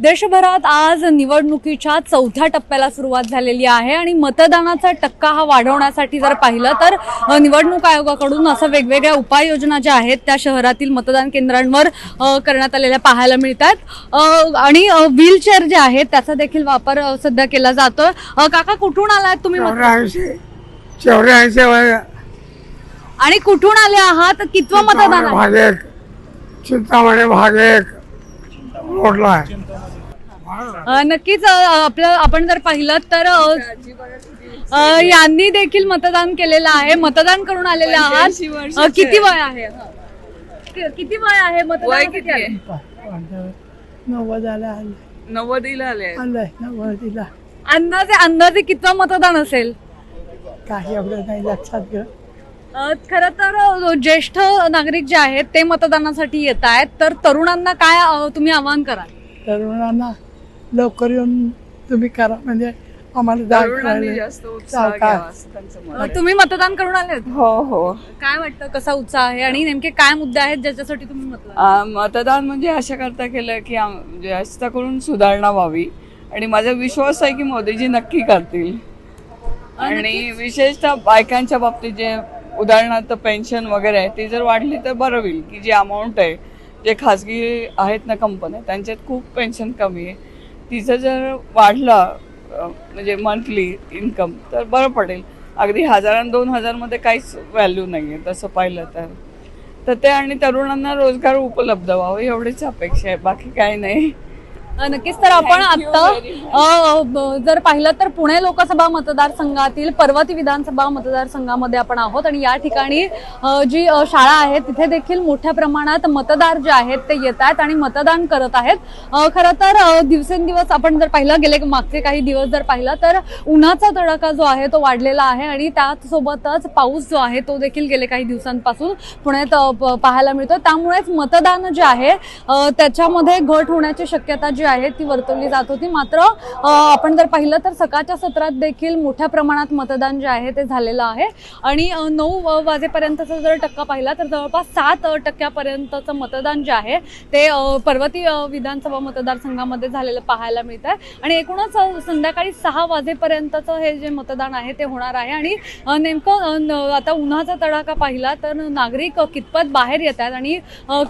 देशभरात आज निवडणुकीच्या चौथ्या टप्प्याला सुरुवात झालेली आहे आणि मतदानाचा टक्का हा वाढवण्यासाठी जर पाहिलं तर निवडणूक आयोगाकडून असं वेगवेगळ्या उपाययोजना ज्या आहेत त्या शहरातील मतदान केंद्रांवर करण्यात आलेल्या पाहायला मिळतात. आणि व्हीलचेअर जे आहेत त्याचा देखील वापर सध्या केला जातोय. अ, काका कुठून आलात तुम्ही आणि कुठून आले आहात? कितवं मतदान भाग एक. चिंतामणी भाग एक. रोडला आहे. अ, नक्कीच अ, आपलं आपण जर पाहिलं तर अ, अ, यांनी देखील मतदान केलेलं आहे. मतदान करून आलेले आहात. अ, किती वय आहे? कि- किती वय आहे वय मतदान किती आहे? नव्वद आला नव्वदीला आले आलंय नव्वदीला. अंदाजे अंदाजे कितवं मतदान असेल? काही एवढं नाही लक्षात घे अ, खरं तर ज्येष्ठ नागरिक जे आहेत ते मतदानासाठी येत आहेत. तर तरुणांना काय अ, तुम्ही आवाहन कराल? तरुणांना लवकर येऊन तुम्ही करा. म्हणजे आम्हाला जाग तरुणांनी राहिली. जास्त उत्साह सावकाश. घ्यावा असं त्यांचं मत अ, तुम्ही मतदान करून आलेत हो हो. काय वाटतं कसा उत्साह आहे आणि नेमके काय मुद्दे आहेत ज्याच्यासाठी तुम्ही मतदान आ, मतदान म्हणजे अशा करता केलं की आम- जास्त करून सुधारणा व्हावी. आणि माझा विश्वास आहे की मोदीजी नक्की करतील. आणि विशेषतः बायकांच्या बाबतीत जे उदाहरणार्थ पेन्शन वगैरे आहे ती जर वाढली तर बरं होईल की जी अमाऊंट आहे जे खाजगी आहेत ना कंपन्या त्यांच्यात खूप पेन्शन कमी आहे. तिचं जर वाढलं म्हणजे मंथली इन्कम तर बरं पडेल. अगदी हजारां दोन हजारमध्ये काहीच व्हॅल्यू नाही आहे तसं पाहिलं तर. तर ते आणि तरुणांना रोजगार उपलब्ध व्हावं एवढीच अपेक्षा आहे बाकी काही नाही. नक्कीच. तर आपण आता अ, ब- जर पाहिलं तर पुणे लोकसभा मतदारसंघातील पर्वती विधानसभा मतदारसंघामध्ये आपण आहोत आणि या ठिकाणी जी शाळा आहे तिथे देखील मोठ्या प्रमाणात मतदार जे आहेत ते येत आहेत आणि मतदान करत आहेत. खरं तर दिवसेंदिवस आपण जर पाहिलं गेले मागचे काही दिवस जर पाहिलं तर उन्हाचा तडाखा जो आहे तो वाढलेला आहे आणि त्याचसोबतच पाऊस जो आहे तो देखील गेले काही दिवसांपासून पुण्यात पाहायला मिळतो त्यामुळेच मतदान जे आहे त्याच्यामध्ये घट होण्याची शक्यता जी आहे ती वर्तवली जात होती. मात्र आपण जर पाहिलं तर सकाळच्या सत्रात देखील मोठ्या प्रमाणात मतदान जे आहे ते झालेलं आहे. आणि नऊ वाजेपर्यंतचा जर टक्का पाहिला तर जवळपास सात टक्क्यापर्यंतचं मतदान जे आहे ते पर्वती विधानसभा मतदारसंघामध्ये झालेलं पाहायला मिळत आहे आणि एकूणच संध्याकाळी सहा वाजेपर्यंतचं हे जे मतदान आहे ते होणार आहे. आणि नेमकं आता उन्हाचा तडाखा पाहिला तर नागरिक कितपत बाहेर येत आहेत आणि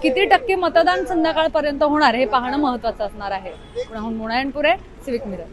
किती टक्के मतदान संध्याकाळपर्यंत होणार हे पाहणं महत्वाचं असणार आहे. पुण्याहून मुणायणपुरे सिविक मिरर